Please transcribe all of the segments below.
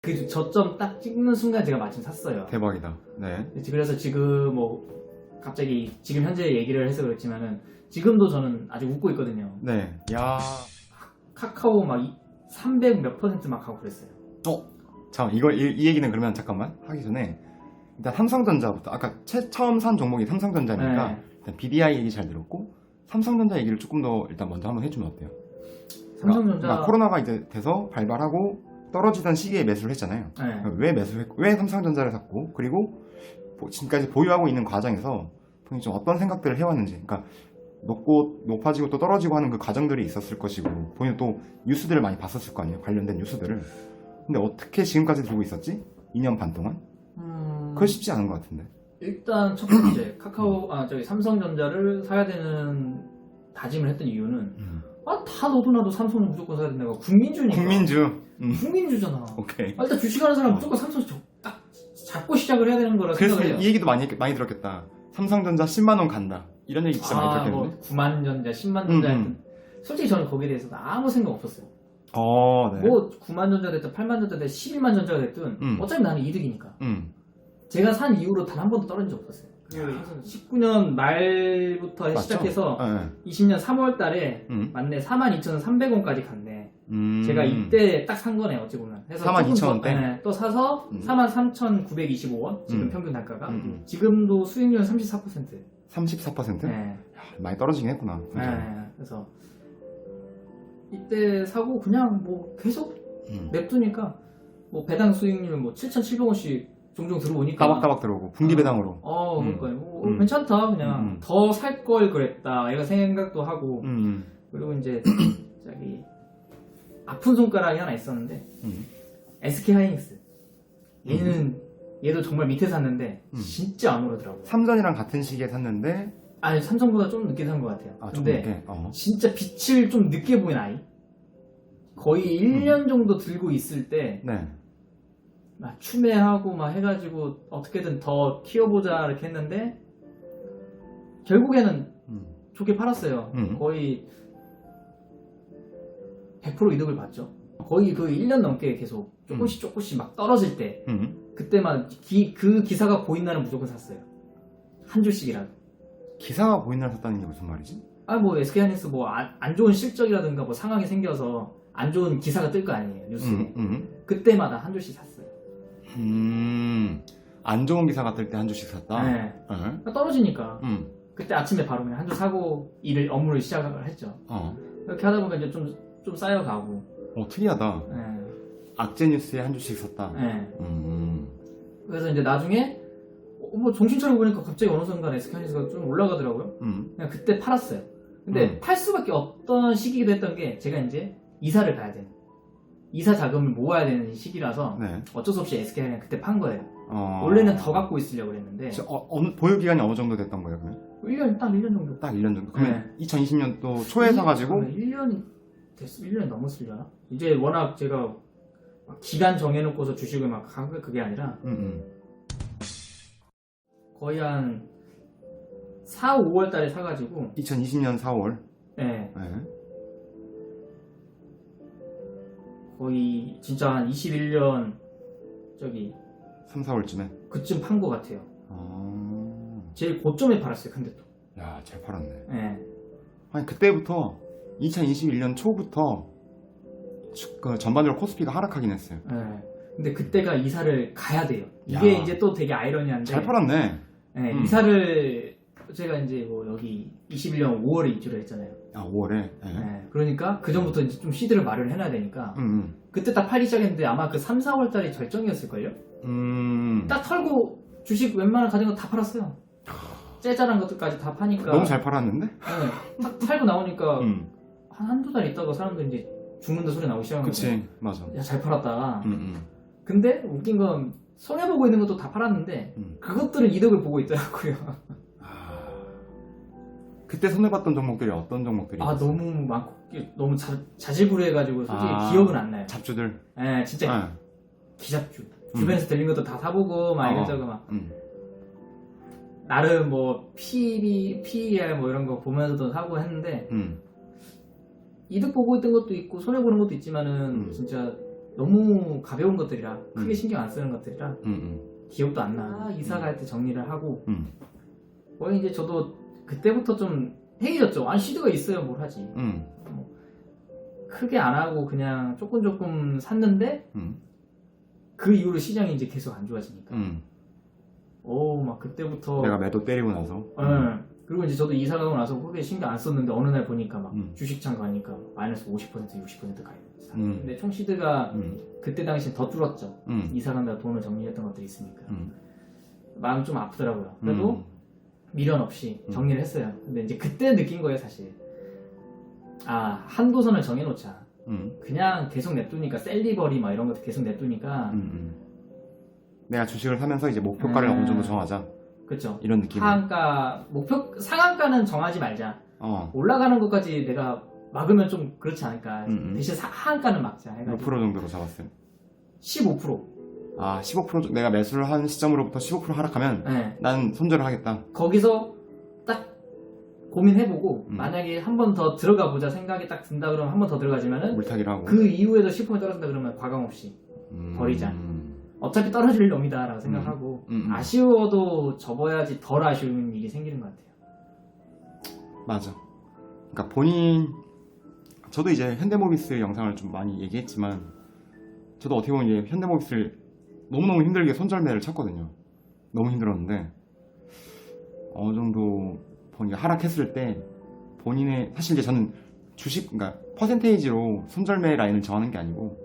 그 저점 딱 찍는 순간 제가 마침 샀어요. 대박이다. 네. 그래서 지금 뭐 갑자기 지금 현재 얘기를 해서 그렇지만은 지금도 저는 아직 웃고 있거든요. 네. 야. 카카오 막 300 몇 퍼센트 막 하고 그랬어요. 잠 이거 이, 이 얘기는 그러면 잠깐만 하기 전에 일단 삼성전자부터 아까 채- 처음 산 종목이 삼성전자니까 네. 일단 BDI 얘기 잘 들었고 삼성전자 얘기를 조금 더 일단 먼저 한번 해주면 어때요? 삼성전자 그러니까 코로나가 이제 돼서 발발하고 떨어지던 시기에 매수를 했잖아요. 네. 왜 매수했고 왜 삼성전자를 샀고 그리고 보- 지금까지 보유하고 있는 과정에서 본인이 좀 어떤 생각들을 해왔는지 그러니까 높고 높아지고 또 떨어지고 하는 그 과정들이 있었을 것이고 본인 또 뉴스들을 많이 봤었을 거 아니에요 관련된 뉴스들을. 근데 어떻게 지금까지 들고 있었지? 2년 반 동안? 음, 그거 쉽지 않은 것 같은데. 일단 첫 번째 카카오 아 저기 삼성전자를 사야 되는 다짐을 했던 이유는 아다 너도 나도 삼성은 무조건 사야 된다고 국민주니까. 국민주 음, 국민주잖아. 오케이 아, 일단 주식하는 사람 은 무조건 삼성 저- 딱 잡고 시작을 해야 되는 거라 그래서 생각을 해요. 이 얘기도 많이 많이 들었겠다 삼성전자 10만 원 간다 이런 얘기 진짜 많이 아, 들었겠는데 뭐 9만 전자, 10만 전자 음, 했든 솔직히 저는 거기에 대해서 아무 생각 없었어요. 어, 네. 뭐 9만 전자 됐든 8만 전자 됐든 11만 전자가 됐든 음. 어차피 나는 이득이니까. 음. 제가 산 이후로 단 한 번도 떨어진 적 없었어요. 그 19년 말부터 맞죠? 시작해서 네. 20년 3월 달에 음. 맞네 42,300원까지 갔네. 음. 제가 이때 딱 산 거네 어찌 보면. 해서 42,000 조금 더? 네, 또 사서 음. 43,925원 지금 음. 평균 단가가. 음, 음. 지금도 수익률 34%. 34%? 네. 야, 많이 떨어지긴 했구나. 네. 그래서 이때 사고 그냥 뭐 계속 음. 냅두니까 뭐 배당 수익률 뭐 7,700원씩 종종 들어오니까 따박따박 들어오고 분기 배당으로. 어, 음. 그러니까 뭐 음. 괜찮다 그냥 음, 음. 더 살 걸 그랬다 이런 생각도 하고 음. 그리고 이제 저기 아픈 손가락이 하나 있었는데 음. SK 하이닉스 얘는 얘도 정말 밑에 샀는데 음. 진짜 안 오르더라고. 삼전이랑 같은 시기에 샀는데 아니 삼성보다 좀 늦게 산 것 같아요. 아, 좀 근데 늦게. 어. 진짜 빛을 좀 늦게 보인 아이. 거의 1년 정도 들고 있을 때 네. 막 추매하고 막 해가지고 어떻게든 더 키워보자 이렇게 했는데 결국에는 음. 좋게 팔았어요. 음. 거의 100% 이득을 봤죠. 거의 그 1년 넘게 계속 조금씩 조금씩 막 떨어질 때 음. 그때만 기- 그 기사가 보인 날은 무조건 샀어요. 한 줄씩이라도. 기사가 보인 날 샀다는 게 무슨 말이지? 아 뭐 SK하이닉스 뭐안 좋은 실적이라든가 뭐 상황이 생겨서 안 좋은 기사가 뜰 거 아니에요 뉴스에. 음. 음. 그때마다 한 줄씩 샀어요. 음. 안 좋은 기사가 뜰때한 주씩 샀다. 네. 네. 그러니까 떨어지니까 음. 그때 아침에 바로 그냥 한줄 사고 일을 업무를 시작을 했죠. 어. 이렇게 하다 보면 이제 좀, 좀 쌓여가고. 어, 특이하다. 예. 악재 뉴스에 한 주씩 샀다. 예. 음. 그래서 이제 나중에 어, 뭐 정신 차리고 보니까 갑자기 어느 순간 SK하이닉스가 좀 올라가더라고요. 음. 그냥 그때 팔았어요. 근데 음. 팔 수밖에 없던 시기기도 했던 게 제가 이제 이사를 가야 되는 이사 자금을 모아야 되는 시기라서 네. 어쩔 수 없이 SK는 그때 판 거예요. 어. 원래는 더 갖고 있으려고 그랬는데 저, 어, 어느- 보유 기간이 어느 정도 됐던 거예요, 그러면? 1년 딱 1년 정도. 딱 1년 정도. 그러면 2020년도 초에 사가지고 1년이 됐어. 1년이 넘었으려나? 이제 워낙 제가 막 기간 정해놓고서 주식을 막 한 게 그게 아니라 음, 음. 거의 한 4, 5월 달에 사가지고 2020년 4월. 예, 네. 거의 진짜 한 21년 저기 3, 4월쯤에. 그쯤 판 것 같아요. 아. 제일 고점에 팔았어요, 근데 또. 야, 잘 팔았네. 예. 아니, 그때부터 2021년 초부터 주- 그 전반적으로 코스피가 하락하긴 했어요. 예. 근데 그때가 이사를 가야 돼요. 이게 야. 이제 또 되게 아이러니한데. 잘 팔았네. 예, 음. 이사를 제가 이제 뭐 여기 21년 5월에 입주를 했잖아요. 아, 5월에. 네. 예, 그러니까 그 전부터 이제 좀 시드를 마련을 해놔야 되니까 음, 그때 딱 팔기 시작했는데 아마 그 3, 4월 달이 절정이었을걸요? 음. 음. 딱 털고 주식 웬만한 가진 거 다 팔았어요. 째잘한 것들까지 다 파니까 너무 잘 팔았는데? 예, 딱 팔고 나오니까 음. 한 한두 달 있다가 사람들이 이제 죽는다 소리 나오기 시작한 거예요. 그치. 맞아. 야, 잘 팔았다. 음, 음. 근데 웃긴 건 손해보고 있는 것도 다 팔았는데 음. 그것들은 이득을 보고 있더라고요. 아. 그때 손해봤던 종목들이 어떤 종목들이 아, 있었어요? 너무 많고 너무 자, 자질구레해가지고 솔직히 아. 기억은 안 나요. 잡주들. 예, 진짜 아. 기잡주. 음. 주변에서 들린 것도 다 사보고 막 어. 이것저것 막 음. 나름 뭐 PB, PER 뭐 이런 거 보면서도 사고 했는데 음. 이득 보고 있던 것도 있고 손해 보는 것도 있지만은 음. 진짜 너무 가벼운 것들이라 크게 음. 신경 안 쓰는 것들이라 음, 기억도 안 나. 이사 갈 때 정리를 하고 음, 거의 이제 저도 그때부터 좀 행해졌죠. 아니 시드가 있어야 뭘 하지. 음, 크게 안 하고 그냥 조금 조금 샀는데 음, 그 이후로 시장이 이제 계속 안 좋아지니까. 음. 오, 막 그때부터. 내가 매도 때리고 나서. 예. 그리고 이제 저도 이사 가고 나서 크게 신경 안 썼는데 어느 날 보니까 막 음. 주식창 가니까 마이너스 50% 60% 가요. 음. 근데 총 시드가 음, 그때 당시엔 더 줄었죠. 음, 이사 간다 돈을 정리했던 것들이 있으니까. 음. 마음 좀 아프더라고요. 그래도 음. 미련 없이 음. 정리를 했어요. 근데 이제 그때 느낀 거예요, 사실. 아, 한도선을 정해놓자. 음, 그냥 계속 냅두니까 셀리버리 막 이런 것도 계속 냅두니까 음, 음. 내가 주식을 사면서 이제 목표가를 음. 어느 정도 정하자. 그쵸 이런 느낌. 하한가 목표 상한가는 정하지 말자 어, 올라가는 것까지 내가 막으면 좀 그렇지 않을까 음, 음. 대신 사- 하한가는 막자 몇 해가지고 프로 정도로 잡았어요? 15% 아, 15% 정- 내가 매수를 한 시점으로부터 15% 하락하면 네. 난 손절을 하겠다. 거기서 딱 고민해보고 음. 만약에 한 번 더 들어가 보자 생각이 딱 든다 그러면 한 번 더 들어가지만은 물타기를 하고. 그 이후에도 10% 떨어진다 그러면 과감 없이 음, 버리자. 어차피 떨어질 놈이다라고 생각하고 음, 음. 아쉬워도 접어야지 덜 아쉬운 일이 생기는 것 같아요 맞아. 그러니까 본인 저도 이제 현대모비스 영상을 좀 많이 얘기했지만 저도 어떻게 보면 이제 현대모비스를 너무너무 힘들게 손절매를 쳤거든요. 너무 힘들었는데 어느 정도 본인이 하락했을 때 본인의 사실 이제 저는 주식 그러니까 퍼센테이지로 손절매 라인을 정하는 게 아니고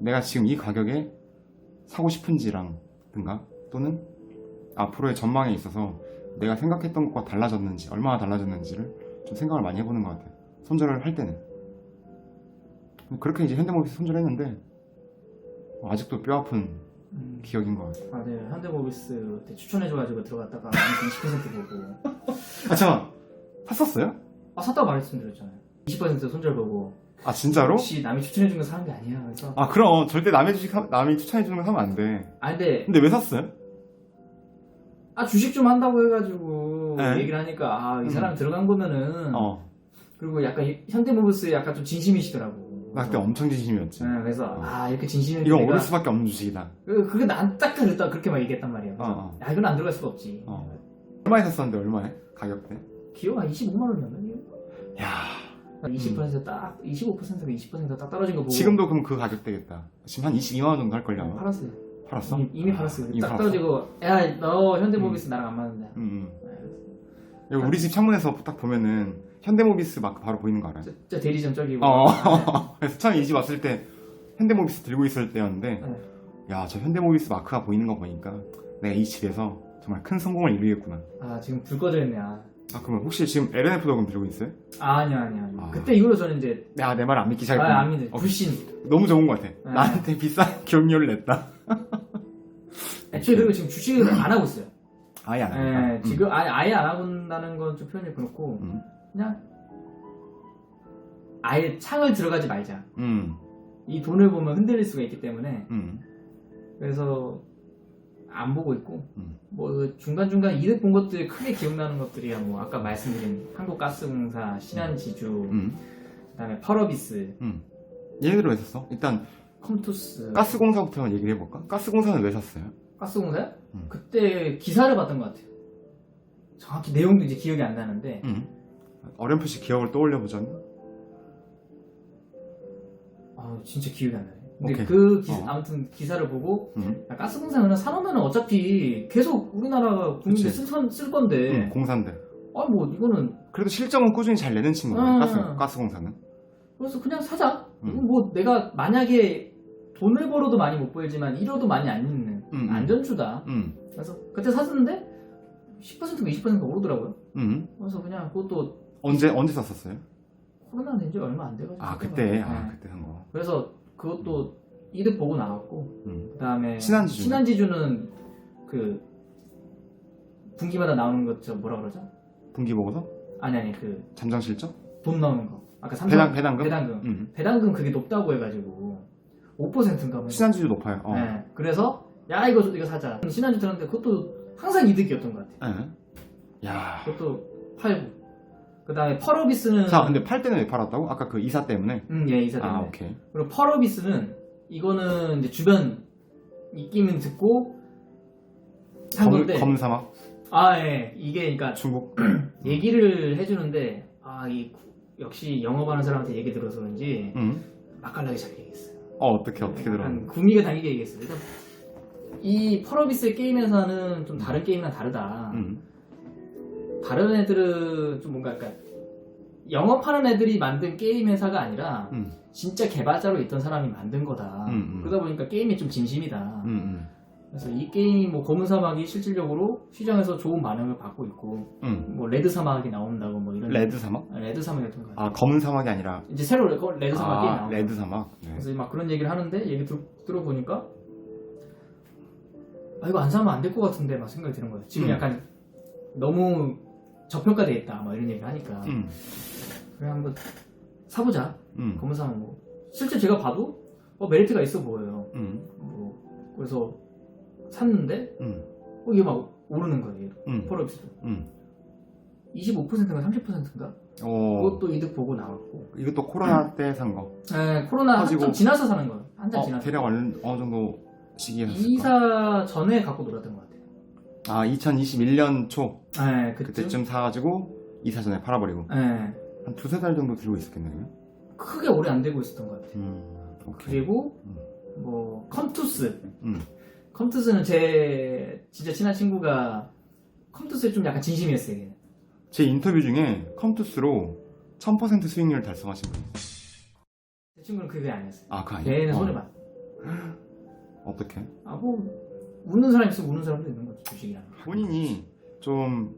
내가 지금 이 가격에 사고 싶은지랑 든가 또는 앞으로의 전망에 있어서 내가 생각했던 것과 달라졌는지 얼마나 달라졌는지를 좀 생각을 많이 해보는 것 같아요. 손절을 할 때는 그렇게 이제 현대모비스 손절했는데 어, 아직도 뼈아픈 음. 기억인 것 같아요. 아, 네. 현대모비스 때 추천해줘가지고 들어갔다가 마이너스 20% 보고 아 잠깐 샀었어요? 아 샀다고 말씀드렸잖아요 20% 손절 보고 아 진짜로? 혹시 남이 추천해준 거 사는 게 아니야 그래서 아 그럼 절대 남의 주식 사- 남이 추천해 주는 거 사면 안 돼. 아 근데 근데 왜 샀어요? 아 주식 좀 한다고 해가지고 네. 얘기를 하니까 아이 음. 사람 들어간 거면은 어, 그리고 약간 이- 현대모비스에 약간 좀 진심이시더라고 나 그때 엄청 진심이었지. 네, 그래서 아 이렇게 진심인데 이건 오를 수밖에 없는 주식이다. 그- 그게 난딱 그랬다 그렇게 막 얘기했단 그래서 어, 어. 야 이건 안 들어갈 수가 없지 어. 얼마에 샀었는데 얼마에? 가격대? 한 25만 원이었나? 야 20%딱 25%가 20%딱 떨어진 거 보고 지금도 그럼 그 가격대겠다. 지금 한 22만 원 정도 할 걸요 아마. 팔았어요 팔았어? 이미, 이미 팔았어요 이미 딱 팔았어? 떨어지고 야 너 현대모비스 나랑 안 맞는다 음, 음. 네, 여기 우리 집 창문에서 딱 보면은 현대모비스 마크 바로 보이는 거 알아요? 저, 저 대리점 저기고 어. 그래서 처음에 이 집 왔을 때 현대모비스 들고 있을 때였는데 네. 야 저 현대모비스 마크가 보이는 거 보니까 내가 이 집에서 정말 큰 성공을 이루겠구나. 아 지금 불 꺼져 있네 아, 아 그러면 혹시 지금 LNF 도금 들고 있어요? 아 아니야 아니야 아니야. 아. 그때 이후로 저는 이제 내가 내말 안 믿기 시작했구나. 아 안 믿어 어, 불신 너무 좋은 것 같아. 네. 나한테 비싼 기억료를 냈다. 애초에 그리고 지금 주식을 안 하고 있어요 아예 안 하니까. 네, 지금 아예, 아예 안 하고 있다는 건 좀 표현이 그렇고 음. 그냥 아예 창을 들어가지 말자 음. 이 돈을 보면 흔들릴 수가 있기 때문에 음. 그래서 안 보고 있고 음. 뭐 중간 중간 이득 본 것들이 크게 기억나는 것들이야 뭐 아까 말씀드린 한국가스공사, 신한지주, 음. 그다음에 펄어비스, 음. 얘네들 왜 샀어? 일단 컴투스, 가스공사부터 얘기를 해볼까? 가스공사는 왜 샀어요? 가스공사요? 음. 그때 기사를 봤던 것 같아요. 정확히 내용도 이제 기억이 안 나는데 음. 어렴풋이 기억을 떠올려 보자면 아 진짜 기억이 안 나네. 근데 오케이. 그 기, 어. 아무튼 기사를 보고 음. 야, 가스공사 그냥 사놓으면 어차피 계속 우리나라가 국민들 그치. 쓸, 쓸 건데 음, 공사인데 아 뭐 이거는 그래도 실적은 꾸준히 잘 내는 친구네 음. 가스, 가스공사는 그래서 그냥 사자. 음. 이건 뭐 내가 만약에 돈을 벌어도 많이 못 벌지만 잃어도 많이 안 잃는 음, 음. 안전추다. 음. 그래서 그때 샀었는데 10%가 20%가 오르더라고요. 음. 그래서 그냥 그것도 언제 언제 샀었어요? 코로나 된 지 얼마 안 돼가지고. 아. 그때 아 네. 그때 산거 그래서 그것도 이득 보고 나왔고 음. 그다음에 신한지주는? 신한지주는 그 분기마다 나오는 것저 뭐라 그러죠? 분기 보고서 아니 아니 그 돈 잠정 실적 나오는 거. 아까 삼성 배당 배당금 배당금. 음. 배당금 그게 높다고 해가지고 5%인가 뭐. 신한주도 높아요 어. 네. 그래서 야 이거 이거 사자. 신한주 들었는데 그것도 항상 이득이었던 것 같아. 요 예. 야. 그것도 팔고. 그다음에 펄어비스는 자 근데 팔 때는 왜 팔았다고? 아까 그 이사 때문에 음, 예, 이사 때문에. 아 오케이 그리고 펄어비스는 이거는 이제 주변 입김은 듣고 한 검, 건데 검사막 아 예 이게 그러니까 중국 얘기를 해 주는데 아 이 역시 영업하는 사람한테 얘기 들어서 그런지 음. 맛깔나게 잘 얘기했어요. 어 어떻게 어떻게 들어 약간 구미가 당기게 얘기했어요. 일단 이 펄어비스의 게임 회사는 좀 다른 게임이랑 다르다. 음. 다른 애들은 좀 뭔가 약간 영업하는 애들이 만든 게임 회사가 아니라 음. 진짜 개발자로 있던 사람이 만든 거다. 음, 음. 그러다 보니까 게임이 좀 진심이다. 음, 음. 그래서 이 게임 뭐 검은 사막이 실질적으로 시장에서 좋은 반응을 받고 있고 음. 뭐 레드 사막이 나온다고 뭐 이런 레드 사막? 아, 레드 사막이었던 거 같아요. 아 검은 사막이 아니라 이제 새로 레- 레드 사막 게임 아 나온 레드 사막 네. 그래서 막 그런 얘기를 하는데 얘기 들, 들어보니까 아 이거 안 사면 안 될 것 같은데 막 생각이 드는 거예요. 지금 음. 약간 너무 저평가돼 있다 막 이런 얘기를 하니까 음. 그래 한번 사보자. 음. 검은 사막 뭐 실제 제가 봐도 어, 메리트가 있어 보여요. 음. 뭐 그래서 샀는데 음. 어, 이게 막 오르는 거예요. 음. 펄업스도 음. 25%인가 30%인가 어 그것도 이득 보고 나왔고 이것도 코로나 때 산 거. 에, 코로나. 한참 지나서 사는 거예요. 한참 어, 지나서 대략 어느, 어느 정도 시기에 샀을까? 이사 전에 갖고 놀았던 것 같아요. 아 2021년 초 네, 그쯤. 그때쯤 사가지고 이사 전에 팔아버리고 네, 한 두세 달 정도 들고 있었겠네요. 크게 오래 안 되고 있었던 것 같아요. 음. 오케이. 그리고 음. 뭐 컴투스. 음. 컴투스는 제 진짜 친한 친구가 컴투스에 좀 약간 진심이었어요. 얘는. 제 인터뷰 중에 컴투스로 1000% 수익률 달성하신 분. 제 친구는 그게 아니었어요. 아, 그 아니야? 걔는 어. 손해만. 어떻게? 아, 뭐 웃는 사람 있으면 웃는 사람도 있는 거죠. 주식이라는 거. 본인이 좀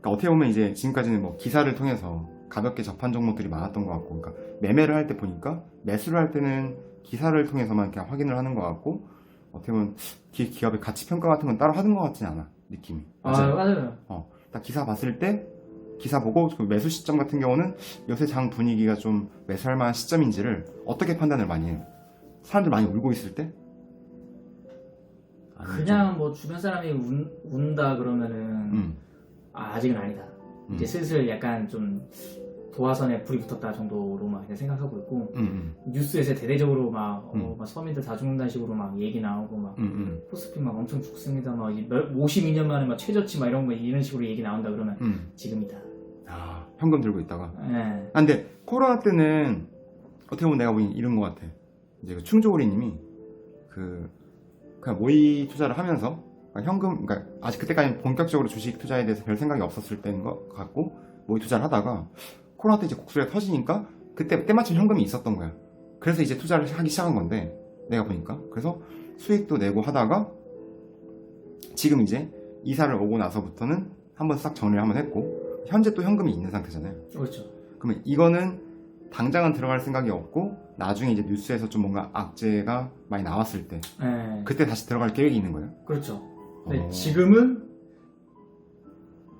그러니까 어떻게 보면 이제 지금까지는 뭐 기사를 통해서 가볍게 접한 종목들이 많았던 것 같고, 그러니까 매매를 할 때 보니까 매수를 할 때는 기사를 통해서만 그냥 확인을 하는 것 같고, 어떻게 보면 기, 기업의 가치 평가 같은 건 따로 하는 것 같진 않아 느낌이. 아, 맞아요. 맞아요. 딱 기사 봤을 때 기사 보고 그 매수 시점 같은 경우는 요새 장 분위기가 좀 매수할 만한 시점인지를 어떻게 판단을 많이 해요? 사람들 많이 울고 있을 때? 그냥 뭐 주변 사람이 운, 운다 그러면은 좀, 음, 아, 아직은 아니다. 음, 이제 슬슬 약간 좀 도화선에 불이 붙었다 정도로만 그냥 생각하고 있고 음, 뉴스에서 대대적으로 막, 어, 음. 막 서민들 다 죽는다는 식으로 막 얘기 나오고 막 음, 음, 포스피 막 엄청 죽습니다 막이 몇- 52년 만에 막 최저치 막 이런 거 이런 식으로 얘기 나온다 그러면 음. 지금이다. 아, 현금 들고 있다가. 예. 아, 근데 코로나 때는 어떻게 보면 내가 보기엔 이런 것 같아. 이제 그 충조우리님이 그 그냥 모의 투자를 하면서 그러니까 현금, 그러니까 아직 그때까지 본격적으로 주식 투자에 대해서 별 생각이 없었을 때인 것 같고 모의 투자를 하다가 코로나 때 이제 곡소리가 터지니까 그때 때마침 현금이 있었던 거야. 그래서 이제 투자를 하기 시작한 건데 내가 보니까 그래서 수익도 내고 하다가 지금 이제 이사를 오고 나서부터는 한번 싹 정리를 한번 했고 현재 또 현금이 있는 상태잖아요. 그렇죠. 그러면 이거는 당장은 들어갈 생각이 없고 나중에 이제 뉴스에서 좀 뭔가 악재가 많이 나왔을 때 예. 그때 다시 들어갈 계획이 있는 거예요? 그렇죠. 근데 어. 지금은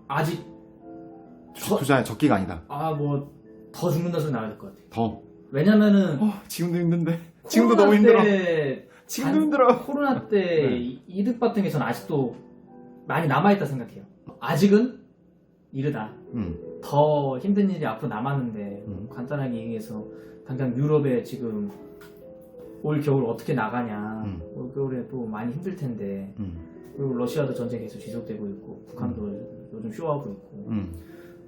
아직 저- 투자의 적기가 아니다. 아 뭐 더 죽는다 소리 나야 될 것 같아요. 더. 왜냐면은 어, 지금도 힘든데. 지금도 코로나 너무 힘들어. 때 지금도 단- 힘들어. 코로나 때 네. 이- 이득 봤던 게 저는 아직도 많이 남아 있다 생각해요. 아직은 이르다. 음, 더 힘든 일이 앞으로 남았는데 음. 간단하게 얘기해서 당장 유럽에 지금 올 겨울 어떻게 나가냐 음. 올 겨울에 또 많이 힘들 텐데 음, 그리고 러시아도 전쟁 계속 지속되고 있고 북한도 요즘 쇼하고 있고 음.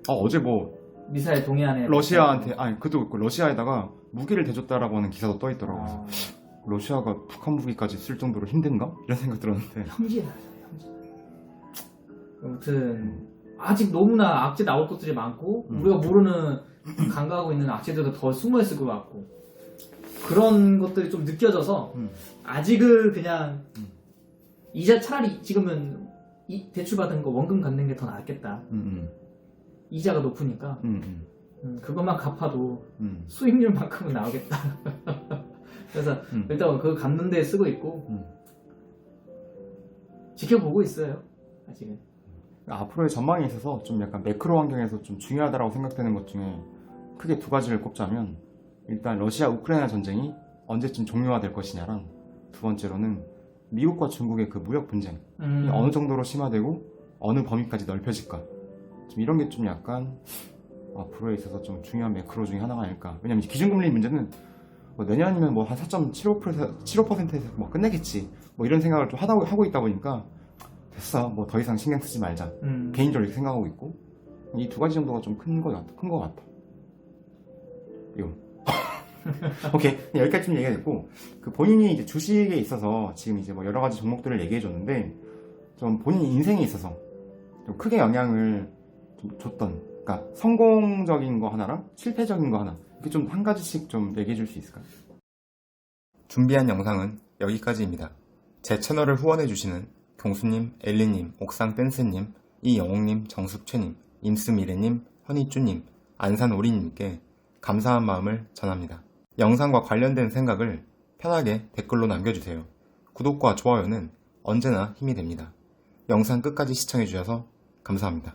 어, 어제 뭐 미사일 동해안에 러시아한테 아니 그것도 있고 러시아에다가 무기를 대줬다라고 하는 기사도 떠 있더라고. 요 어, 러시아가 북한 무기까지 쓸 정도로 힘든가? 이런 생각 들었는데. 형제다 형제 아무튼 아직 너무나 악재 나올 것들이 많고 음. 우리가 모르는 간과하고 있는 악재들도 더 숨어 있을 것 같고 그런 것들이 좀 느껴져서 음. 아직은 그냥 음. 이자 차라리 지금은 이 대출 받은 거 원금 갚는 게 더 낫겠다 음, 이자가 높으니까 음, 음, 음, 그것만 갚아도 음, 수익률만큼은 나오겠다 그래서 음. 일단 그거 갚는 데 쓰고 있고 음. 지켜보고 있어요 아직은 앞으로의 전망에 있어서 좀 약간 매크로 환경에서 좀 중요하다고 생각되는 것 중에 크게 두 가지를 꼽자면 일단 러시아 우크라이나 전쟁이 언제쯤 종료화될 것이냐랑 두 번째로는 미국과 중국의 그 무역 분쟁이 음, 어느 정도로 심화되고 어느 범위까지 넓혀질까? 좀 이런 게 좀 약간 앞으로에 있어서 좀 중요한 매크로 중에 하나가 아닐까? 왜냐면 기준금리 문제는 뭐 내년이면 뭐 한 4.75% 75%에서 뭐 끝내겠지. 뭐 이런 생각을 좀 하다 하고 있다 보니까 됐어. 뭐 더 이상 신경 쓰지 말자. 음. 개인적으로 이렇게 생각하고 있고 이 두 가지 정도가 좀큰것 같아. 큰것 같아. 이거. 오케이 여기까지 좀 얘기가 됐고 그 본인이 이제 주식에 있어서 지금 이제 뭐 여러 가지 종목들을 얘기해 줬는데 좀 본인 인생에 있어서 좀 크게 영향을 좀 줬던 그러니까 성공적인 거 하나랑 실패적인 거 하나 이렇게 좀 한 가지씩 좀 얘기해 줄 수 있을까요? 준비한 영상은 여기까지입니다. 제 채널을 후원해 주시는 경수님, 엘리님, 옥상 댄스님, 이영옥님, 정숙채님, 임스미래님, 허니쭈님, 안산오리님께 감사한 마음을 전합니다. 영상과 관련된 생각을 편하게 댓글로 남겨주세요. 구독과 좋아요는 언제나 힘이 됩니다. 영상 끝까지 시청해주셔서 감사합니다.